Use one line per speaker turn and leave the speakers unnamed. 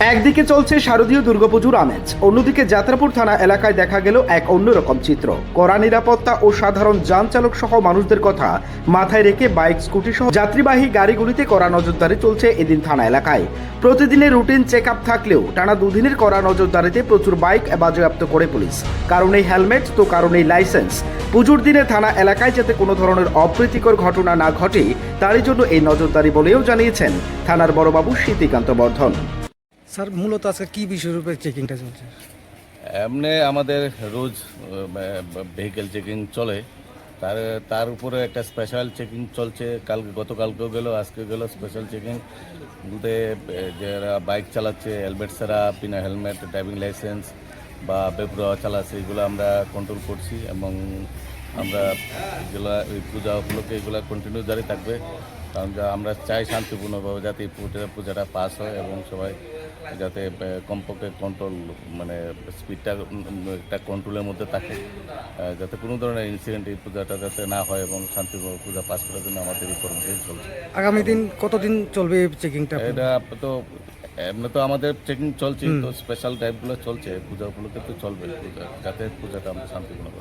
একদিকে চলছে শারদীয় দুর্গাপুজোর আমেজ, অন্যদিকে যাত্রাপুর থানা এলাকায় দেখা গেল এক অন্যরকম চিত্র। কড়া নিরাপত্তা ও সাধারণ যান চালক সহ মানুষদের কথা মাথায় রেখে বাইক, স্কুটি সহ যাত্রীবাহী গাড়িগুলিতে কড়া নজরদারি চলছে এদিন থানা এলাকায়। প্রতিদিনের রুটিন চেক আপ থাকলেও টানা দুদিনের কড়া নজরদারিতে প্রচুর বাইক বাজেয়াপ্ত করে পুলিশ। কারণেই হেলমেট তো কারণেই লাইসেন্স। পুজোর দিনে থানা এলাকায় যাতে কোনো ধরনের অপ্রীতিকর ঘটনা না ঘটে, তারই জন্য এই নজরদারি বলেও জানিয়েছেন থানার বড়বাবু শীতিকান্ত বর্ধন।
স্যার, মূলত আজকে কি বিষয়ের উপরে চেকিংটা চলছে?
এমনি আমাদের রোজ ভেহিকেল চেকিং চলে। তার তার উপরে একটা স্পেশাল চেকিং চলছে। কাল গতকালকেও গেল, আজকে গেল স্পেশাল চেকিং বলতে যারা বাইক চালাচ্ছে হেলমেট ছাড়া, বিনা হেলমেট ড্রাইভিং লাইসেন্স বা বেপরোয়া চালাচ্ছে, এগুলো আমরা কন্ট্রোল করছি এবং আমরা এগুলো পূজা উপলক্ষে এগুলো কন্টিনিউ জারি থাকবে। কারণ যা আমরা চাই শান্তিপূর্ণভাবে যাতে এই পূজা পূজাটা পাস হয় এবং সবাই যাতে কমপক্ষে কন্ট্রোল মানে স্পিডটা একটা কন্ট্রোলের মধ্যে থাকে। যাতে কোনো ধরনের ইনসিডেন্ট এই পূজাটা যাতে না হয় এবং শান্তিপূর্ণ পূজা পাস করার জন্য আমাদের এই কর্মসূচি চলছে।
আগামী দিন কতদিন চলবে এই চেকিংটা
এটা তো এমনি তো আমাদের চেকিং চলছে তো স্পেশাল টাইপগুলো চলছে পূজা উপলক্ষে তো চলবে যাতে পূজাটা আমরা শান্তিপূর্ণ